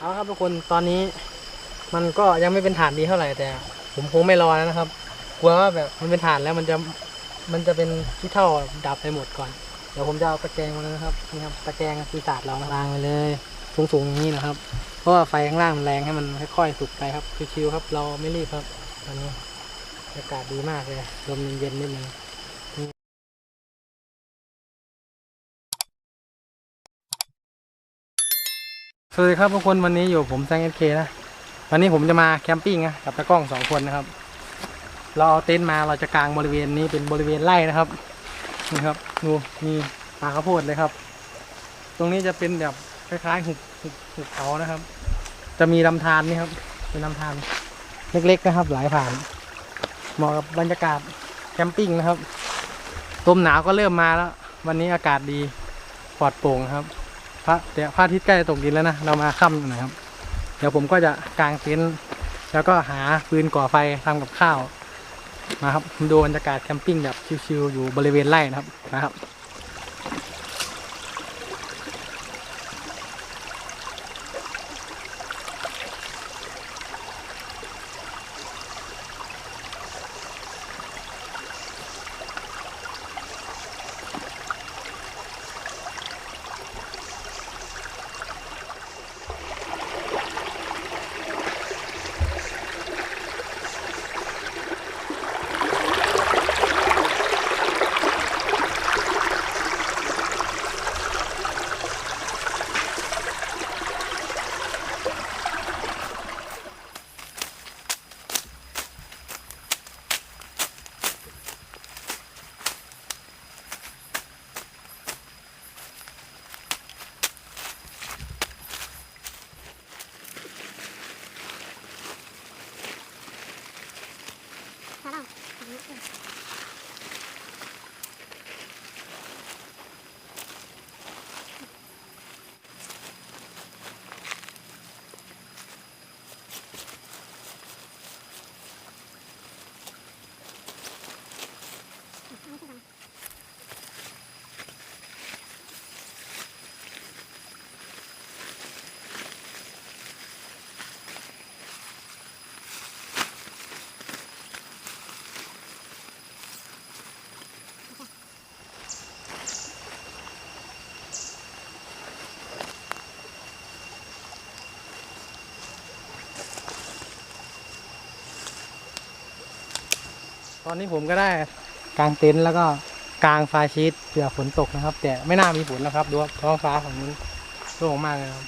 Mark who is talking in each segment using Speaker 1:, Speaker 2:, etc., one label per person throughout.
Speaker 1: เอาครับทุกคนตอนนี้ มันก็ยังไม่เป็นฐานดีเท่าไหร่แต่ ผมคงไม่รอแล้วนะครับ กลัวว่าแบบมันเป็นฐานแล้วมันจะมันจะเป็นที่เท่าดับไปหมดก่อน เดี๋ยวผมจะเอาตะแกรงมาเลยนะครับนี่ครับตะแกรงปีศาจเรานะวางไปเลยสูงๆอย่างนี้นะครับ เพราะว่าไฟข้างล่างมันแรงให้มันค่อยๆสุกไปครับชิวๆครับ เราไม่รีบครับตอนนี้อากาศดีมากเลยลมเย็นๆนิดนึง สวัสดีครับทุกคนวันนี้อยู่ผมแซงเอเคนะ วันนี้ผมจะมาแคมปิ้งนะกับตากล้องสองคนนะครับ เราเอาเต็นท์มาเราจะกางบริเวณนี้เป็นบริเวณไร่นะครับนี่ครับดูมีป่าข้าวโพดเลยครับ ตรงนี้จะเป็นแบบคล้ายๆหุบหุบหุบเขานะครับ จะมีลำธารนี่ครับ เป็นลำธารเล็กๆนะครับ ไหลผ่าน เหมาะกับบรรยากาศแคมปิ้งนะครับลมหนาวก็เริ่มมาแล้ว วันนี้อากาศดีปลอดโปร่งครับ ระเดี๋ยวพระอาทิตย์ใกล้ตกดินแล้วนะ เรามาค่ำหน่อยครับ เดี๋ยวผมก็จะกางเต็นท์แล้วก็หาฟืนก่อไฟทำกับข้าวมาครับดูบรรยากาศแคมปิ้งแบบชิลๆอยู่บริเวณไร่นะครับนะครับ อนนี้ผมก็ได้กางเต็นท์แล้วก็กางฟ้าชีตเผื่อฝนตกนะครับ แต่ไม่น่ามีฝนนะครับดูครับท้องฟ้าของนู้นโล่งมากเลยครับ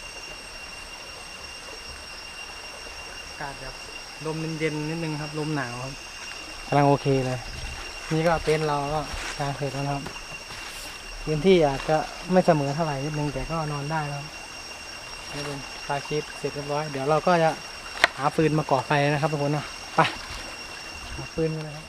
Speaker 1: อากาศแบบลมเย็นๆนิดนึงครับลมหนาวครับกำลังโอเคเลย นี่ก็เต็นท์เราก็กางเสร็จแล้วครับพื้นที่อาจจะไม่เสมอเท่าไหร่นิดนึงแต่ก็นอนได้แล้วนี่เป็นฟาชีตเสร็จเรียบร้อยเดี๋ยวเราก็จะหาฟืนมาก่อไฟนะครับทุกคนนะไปหาฟืนกันนะครับ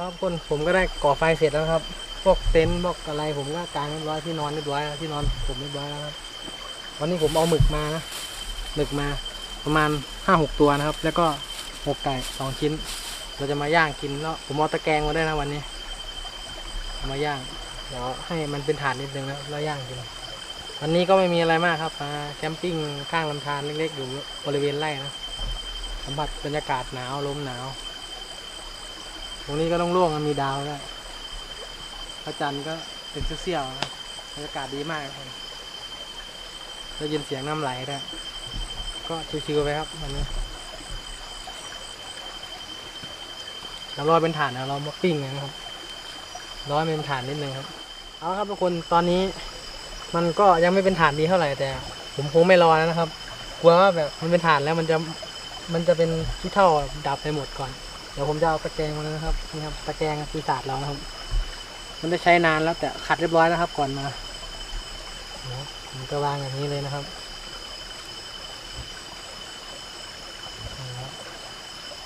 Speaker 1: ครับทุกคนผมก็ได้ก่อไฟเสร็จแล้วครับ พวกเต็นท์พวกอะไรผมก็กางเรียบร้อยที่นอนเรียบร้อยที่นอนผมเรียบร้อยแล้วครับวันนี้ผมเอาหมึกมานะหมึกมาประมาณห้าหกตัวนะครับ แล้วก็หกไก่สองชิ้น เราจะมาย่างกินแล้วผมเอาตะแกรงมาด้วยนะวันนี้เอามาย่างเดี๋ยวให้มันเป็นฐานนิดนึงแล้วแล้วย่างกินวันนี้ก็ไม่มีอะไรมากครับมาแคมปิ้งข้างลำธารเล็กๆอยู่บริเวณไร่นะสัมผัสบรรยากาศหนาวลมหนาว ตรงนี้ก็ล่งๆมันมีดาวด้วพระจันทร์ก็เป็นเสี้ยวๆบรรยากาศดีมากครับได้ยินเสียงน้ำไหลด้วยก็ชิวๆไปครับวันนี้เรารอเป็นฐานนะเรามาปิ้งนะครับรอให้เป็นฐานนิดนึงครับเอาครับทุกคนตอนนี้ มันก็ยังไม่เป็นฐานดีเท่าไหร่แต่ ผมคงไม่รอแล้วนะครับกลัวว่าแบบมันเป็นฐานแล้วมันจะมันจะเป็นที่เท่าดับไปหมดก่อน ดี๋ยวผมจะเอาตะแกรงมาเลยนะครับนี่ครับตะแกรงปีศาจเรานะครับ มันได้ใช้นานแล้วแต่ขัดเรียบร้อยแล้วครับ ก่อนมานะผมก็วางอย่างนี้เลยนะครับ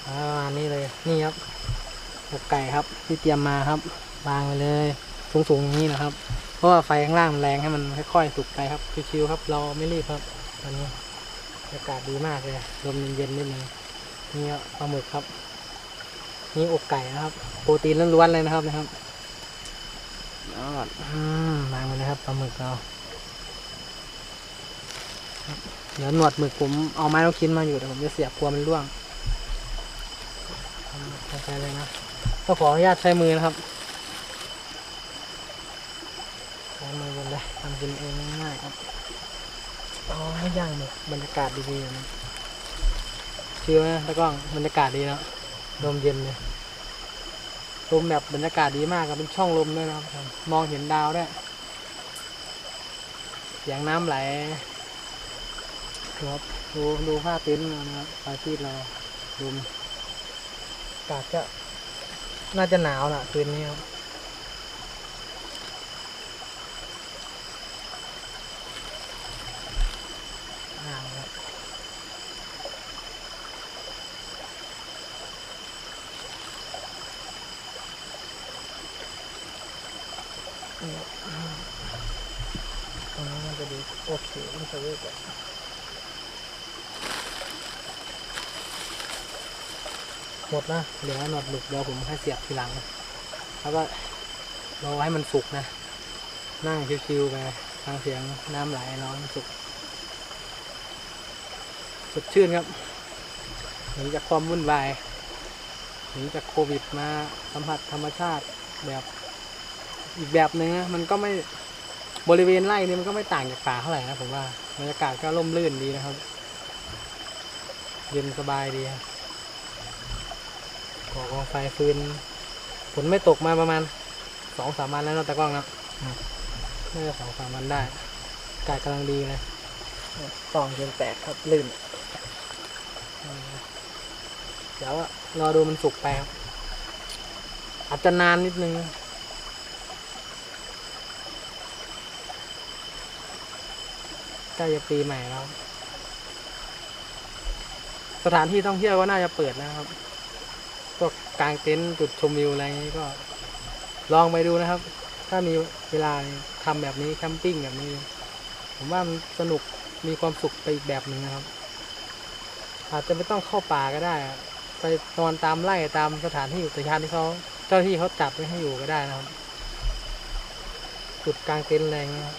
Speaker 1: ประมาณนี้เลยนี่ครับอกไก่ครับ ที่เตรียมมาครับวางไปเลยสูงๆอย่างนี้นะครับ เพราะว่าไฟข้างล่างมันแรงให้มันค่อยๆสุกไปครับชิวๆครับ เราไม่รีบครับตอนนี้บรรยากาศดีมากเลยลมเย็นๆนิดนึงนี่ครับปลาหมึกครับ นี่อกไก่นะครับ โปรตีนล้วนๆเลยนะครับนะครับยอดอืมมาเลยนะครับปลาหมึกเราครับเดี๋ยวหนวดหมึกผมเอาไม้ลูกชิ้นมาอยู่แต่ผมจะเสียบกลัวมันร่วงทำไปเลยนะก็ขออนุญาตใช้มือนะครับใช้มือบนเลยทำกินเองง่ายๆครับอ๋อย่างหมึกบรรยากาศดีๆนะชิวนะตะกล้องบรรยากาศดีเนอะ ลมเย็นเลยลมแบบบรรยากาศดีมากครับเป็นช่องลมด้วยนะครับ มองเห็นดาวได้วยเสียงน้ำไหลครับดูดูผ้าเต็นท์นะครับปลาชีพเราลมอากาศจะน่าจะหนาวน่ะคืนนี้ครับหนาวครับ นี่ครับตรงนี้มันจะดีโอเคมันจะเวิร์กอะหมดนะเหลือหนวดหมึกเดี๋ยวผมค่อยเสียบทีหลัง แล้วก็รอให้มันสุกนะ นั่งชิวๆไปฟังเสียงน้ำไหลร้อนสุกสดชื่นครับหนีจากความวุ่นวายหนีจากโควิดมาสัมผัสธรรมชาติแบบ อีกแบบหนึ่งนะมันก็ไม่บริเวณไร่นี่มันก็ไม่ต่างจากป่าเท่าไหร่นะผมว่าบรรยากาศก็ร่มรื่นดีนะครับ เย็นสบายดีครับก่อกองไฟฟืนฝนไม่ตกมาประมาณสองสามวันแล้วเนาะตะกล้องนะน่าจะสองสามวันได้อากาศกำลังดีเลยตองเย็นแตกครับลื่นอืมเดี๋ยวรอดูมันสุกไปครับอาจจะนานนิดนึง กล้จะปีใหม่แล้ว สถานที่ท่องเที่ยวก็น่าจะเปิดนะครับพวกกลางเต็นท์จุดชมวิวอะไรอย่างนี้ก็ ลองไปดูนะครับ ถ้ามีเวลาทำแบบนี้แคมปิ้งแบบนี้ ผมว่ามันสนุกมีความสุขไปอีกแบบหนึ่งนะครับ อาจจะไม่ต้องเข้าป่าก็ได้ ไปนอนตามไร่ตามสถานที่อุทยานที่เขาเจ้าที่เขาจัดไว้ให้อยู่ก็ได้นะครับ จุดกลางเต็นท์อะไรอย่างเงี้ยครับ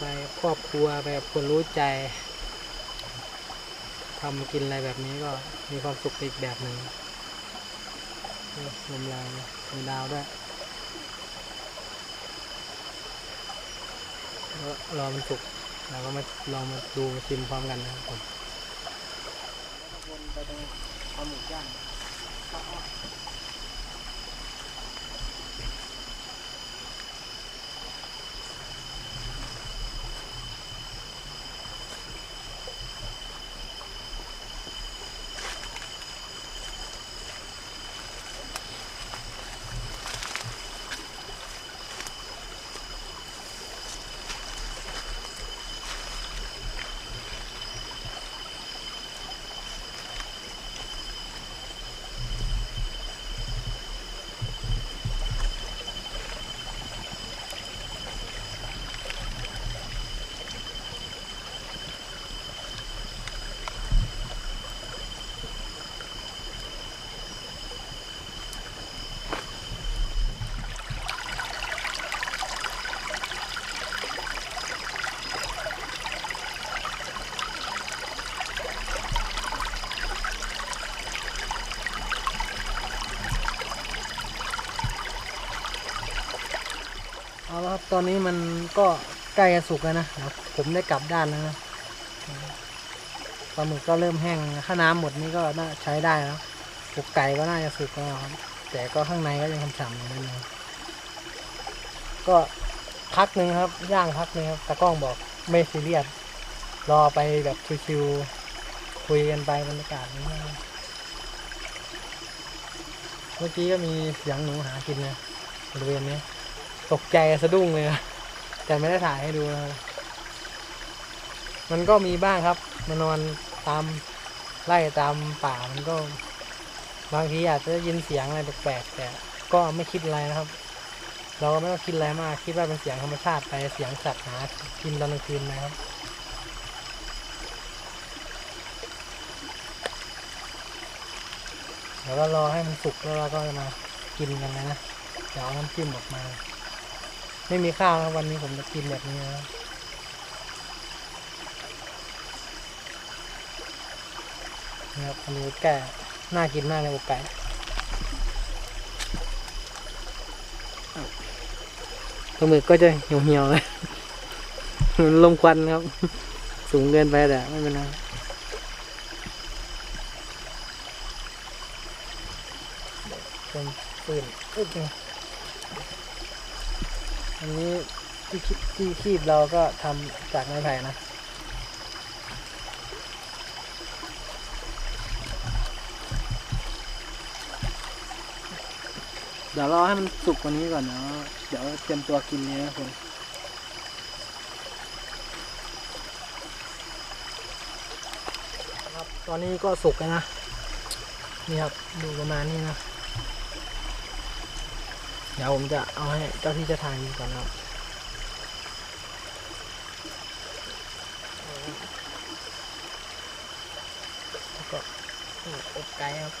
Speaker 1: ไปครอบครัวไปกับคนรู้ใจทำกินอะไรแบบนี้ก็มีความสุขอีกแบบหนึ่งลมแรงมีดาวด้วยรอมันสุกเราก็มาลองมาดูมาชิมพร้อมกันนะครับผมวนไปตรงปลาหมึกย่าง ตอนนี้มันก็ใกล้จะสุกแล้วนะเดี๋ยวผมได้กลับด้านแล้วนะปลาหมึกก็เริ่มแห้งถ้าน้ำหมดนี่ก็น่าใช้ได้แล้วอกไก่ก็น่าจะสุกแล้วครับแต่ก็ข้างในก็ยังฉ่ำๆอยู่นั่นเองก็พักหนึ่งครับย่างพักหนึ่งครับตากล้องบอกไม่ซีเรียสรอไปแบบชิวๆคุยกันไปบรรยากาศนี้เมื่อกี้ก็มีเสียงหนูหากินนะบริเวณนี้ ตกใจสะดุ้งเลยนะแต่ไม่ได้ถ่ายให้ดูนะมันก็มีบ้างครับ มานอนตามไล่ตามป่ามันก็ บางทีอาจจะยินเสียงอะไรแปลกๆแต่ก็ไม่คิดอะไรนะครับ เราก็ไม่ต้องคิดอะไรมากคิดว่าเป็นเสียงธรรมชาติไปเสียงสัตว์หากินตอนกลางคืนนะครับเดี๋ยวเรารอให้มันสุกแล้วเราก็จะมากินกันนะนะเดี๋ยวเอาน้ำจิ้มออกมา ไม่มีข้าวนะวันนี้ผมจะกินแบบนี้นะนะครับอันนี้แก่น่ากินมากเลยโอกไก่ปลาหมึกก็จะเหี่ยวๆเลยมันลมควันครับ สูงเกินไปแต่ไม่เป็นไรเป็นปืนอึ๊บเลย อันนี้ที่คีที่คีบเราก็ทำจากไม้ไผ่นะเดี๋ยวรอให้มันสุกกว่านี้ก่อนเนาะเดี๋ยวเตรียมตัวกินเลยนะคุณครับ ตอนนี้ก็สุกแล้วนะ นี่ครับ ดูประมาณนี้นะเดี๋ยวผมจะเอาให้เจ้าที่เจะทานก่อนนะครับแล้วก็อบไก่ครับ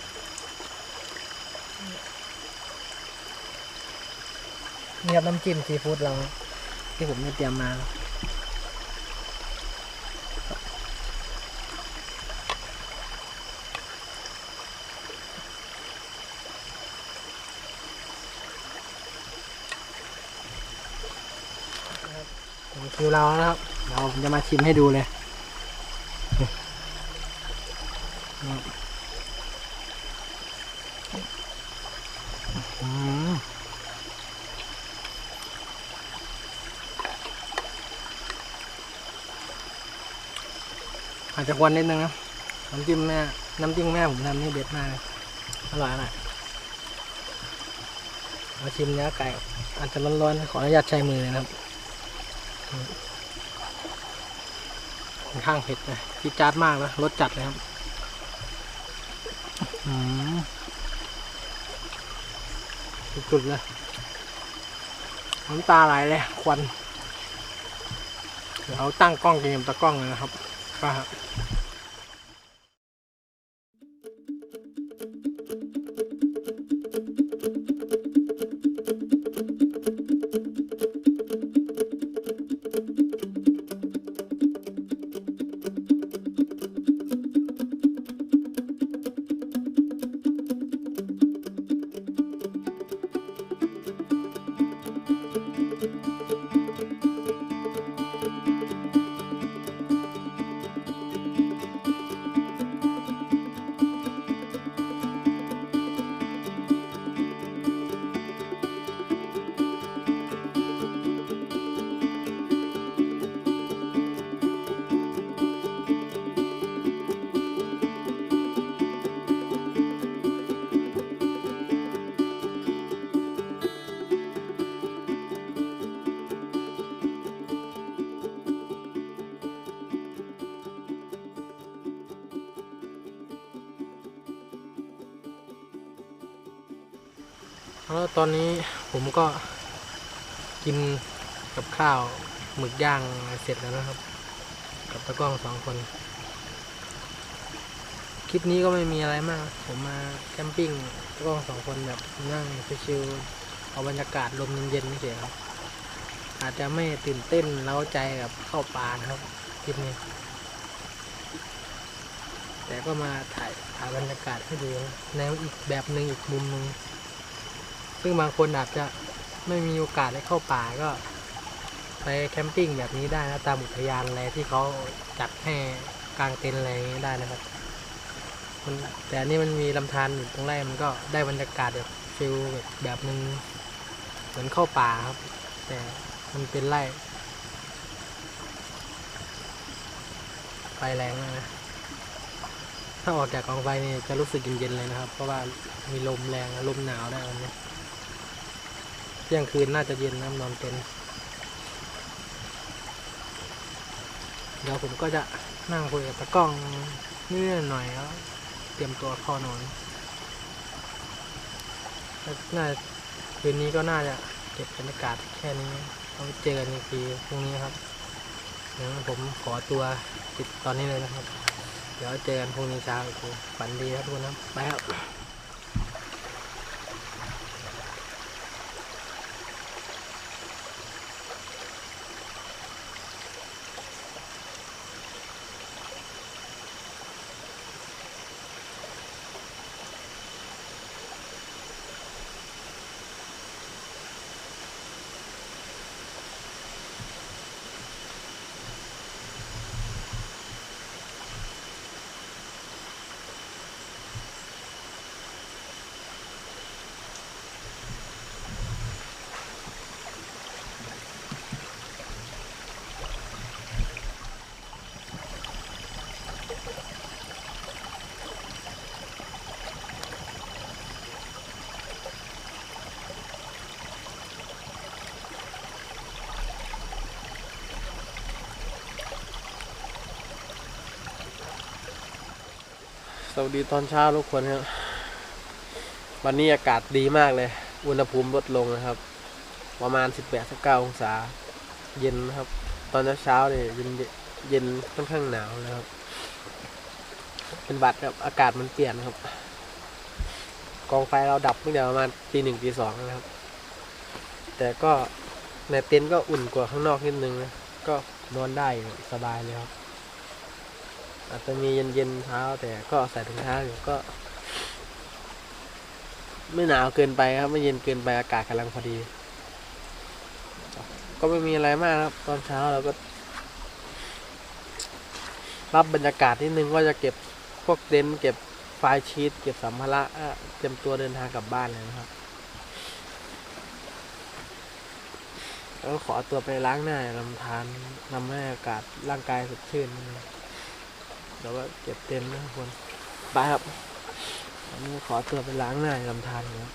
Speaker 1: นี่ครับน้ำจิ้มซีฟู้ดเราที่ผมได้เตรียมมาครับว เรานะครับเราจะมาชิมให้ดูเลยอาจจะควนนิดนึงนะน้ำจิ้มแม่น้ำจิ้มแม่ผมทำนี่เด็ดมากเลยอร่อยอร่อยมาชิมเนื้อไก่อาจจะร้อนๆขออนุญาตใช้มือเลยนะครับ ค่อนข้างเผ็ดนะจี๊ดจ๊าดมากนะรสจัดเลยครับหืมสุดๆเลยน้ำตาไหลเลยควัน เดี๋ยวตั้งกล้องเกมตะกล้องเลยนะครับก็ ตอนนี้ผมก็กินกับข้าวหมึกย่างเสร็จแล้วนะครับ กับตะกล้องสองคน คลิปนี้ก็ไม่มีอะไรมาก ผมมาแคมปิ้งตะกล้องสองคนแบบนั่งชิลๆเอาบรรยากาศลมเย็นๆเฉยครับ อาจจะไม่ตื่นเต้นเล้าใจกับเข้าป่านะครับคลิปนี้ แต่ก็มาถ่ายถ่ายบรรยากาศให้ดูแนวอีกแบบหนึ่งอีกมุมหนึ่ง ซึ่งบางคนอาจจะไม่มีโอกาสได้เข้าป่าก็ ไปแคมปิ้งแบบนี้ได้นะตามอุทยานอะไรที่เขาจัดให้กลางเต็นท์อะไรอย่างนี้ได้นะครับมันแต่อันนี้มันมีลำธารอยู่ตรงไร่มันก็ได้บรรยากาศแบบฟิลแบบแบบหนึ่งเหมือนเข้าป่าครับ แต่มันเป็นไร่ไฟแรงนะถ้าออกจากกองไฟนี่จะรู้สึกเย็นๆเลยนะครับ เพราะว่ามีลมแรงลมหนาวได้วันนี้ ที่ยงคืนน่าจะเย็นนะนอนเต็นเดี๋ยวผมก็จะนั่งคุยกับตากล้องเนิดหน่อยแล้วเตรียมตัวเข้านอนแล้วน่าคืนนี้ก็น่าจะเก็บบรรยากาศแค่นี้เราเจอกันอีกทีพรุ่งนี้ครับเดี๋ยวผมขอตัวติดตอนนี้เลยนะครับ เดี๋ยวเจอกันพรุ่งนี้เช้าอีกทีฝันดีครับทุกคนครับไปครับ
Speaker 2: วัสดีตอนเช้าทุกคนครับ วันนี้อากาศดีมากเลย อุณหภูมิลดลงนะครับ ประมาณ 18 19 องศา เย็นนะครับ ตอนเช้าๆเนี่ยเย็นเย็นค่อนข้างหนาวนะครับ เป็นบัดครับ อากาศมันเปลี่ยนครับ กองไฟเราดับตั้งแต่ประมาณตีหนึ่งตีสองนะครับ แต่ก็ในเต็นท์ก็อุ่นกว่าข้างนอกนิดนึงนะ ก็นอนได้สบายเลยครับ อาจจะมีเย็นๆเท้า แต่ก็ใส่ถุงเท้าอยู่ก็ ไม่หนาวเกินไปครับ ไม่เย็นเกินไปอากาศกำลังพอดี ก็ไม่มีอะไรมากครับ ตอนเช้าเราก็ รับบรรยากาศนิดนึงว่าจะเก็บพวกเต็นท์เก็บไฟล์ชีตเก็บสัมภาระเตรียมตัวเดินทางกลับบ้านเลยนะครับแล้วขอตัวไปล้างหน้าลำธารทำให้อากาศร่างกายสดชื่นนิด นึงเดี๋ยวก็เก็บเต็มนะทุกคนไปครับอันนี้ขอตัวไปล้างหน้าลำธารนะ
Speaker 1: ครับ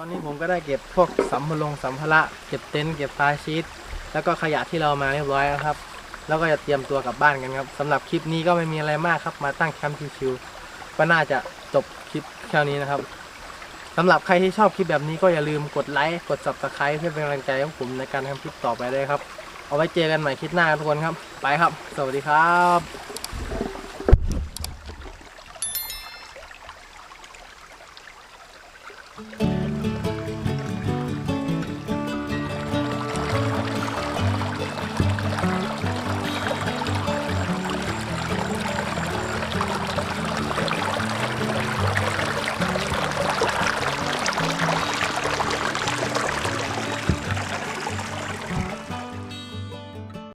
Speaker 1: ตอนนี้ผมก็ได้เก็บพวกสัมภาระสัมภาระเก็บเต็นท์เก็บไฟล์ชีตแล้วก็ขยะที่เรามาเรียบร้อยแล้วครับ แล้วก็จะเตรียมตัวกลับบ้านกันครับสำหรับคลิปนี้ก็ไม่มีอะไรมากครับ มาตั้งแคมป์ชิวๆก็น่าจะจบคลิปแค่นี้นะครับ
Speaker 2: สำหรับใครที่ชอบคลิปแบบนี้ก็อย่าลืมกดไลค์กด subscribe เพื่อเป็นกำลังใจให้ผมในการทำคลิปต่อไปด้วยครับ เอาไว้เจอกันใหม่คลิปหน้าทุกคนครับ ไปครับ สวัสดีครับ